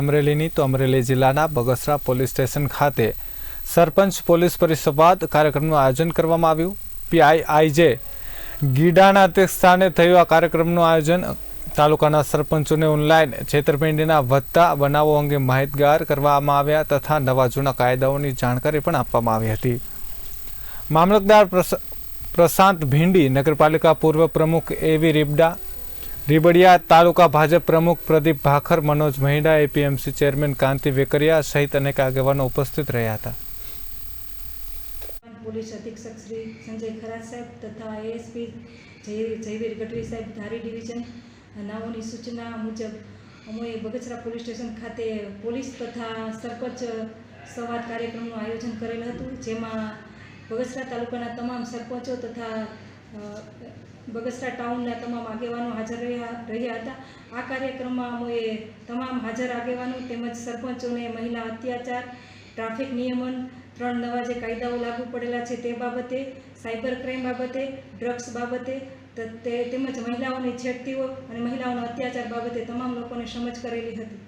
અમરેલીની તો અમરેલી જિલ્લાના Bagasara police station ખાતે સરપંચ પોલીસ પરિસંવાદ કાર્યક્રમનું આયોજન કરવામાં આવ્યું. પીઆઈઆઈજે ગીડાના તે સ્થાને થયું આ કાર્યક્રમનું આયોજન. તાલુકાના સરપંચોને ઓનલાઈન છેતરપિંડીના વધતા બનાવો અંગે માહિતગાર કરવામાં આવ્યા તથા નવા જૂના કાયદાઓની જાણકારી પણ આપવામાં આવી હતી. મામલતદાર પ્રશાંત ભીંડી નગરપાલિકા પૂર્વ પ્રમુખ એવી રીબડા રીબડિયા તાલુકા ભાજપ પ્રમુખ પ્રદીપ ભાખર, મનોજ મહિડા, એપીએમસી ચેરમેન કાંતિ વેકરિયા સહિત અનેક આગેવાનો ઉપસ્થિત રહ્યા હતા. પોલીસ અધિક્ષક શ્રી સંજય ખરા સાહેબ તથા એએસપી જયવીર ગઢવી સાહેબ ધારી ડિવિઝન નાઓની સૂચના મુજબ અમે બગસરા પોલીસ સ્ટેશન ખાતે પોલીસ તથા સરપંચ સંવાદ કાર્યક્રમનું આયોજન કરેલ હતું, જેમાં બગસરા તાલુકાના તમામ સરપંચો તથા બગસરા ટાઉનના તમામ આગેવાનો હાજર રહ્યા રહ્યા હતા. આ કાર્યક્રમમાં અમોએ તમામ હાજર આગેવાનો તેમજ સરપંચોને મહિલા અત્યાચાર, ટ્રાફિક નિયમન, ત્રણ નવા જે કાયદાઓ લાગુ પડેલા છે તે બાબતે, સાયબર ક્રાઇમ બાબતે, ડ્રગ્સ બાબતે તેમજ મહિલાઓની છેડતીઓ અને મહિલાઓનો અત્યાચાર બાબતે તમામ લોકોને સમજ કરેલી હતી.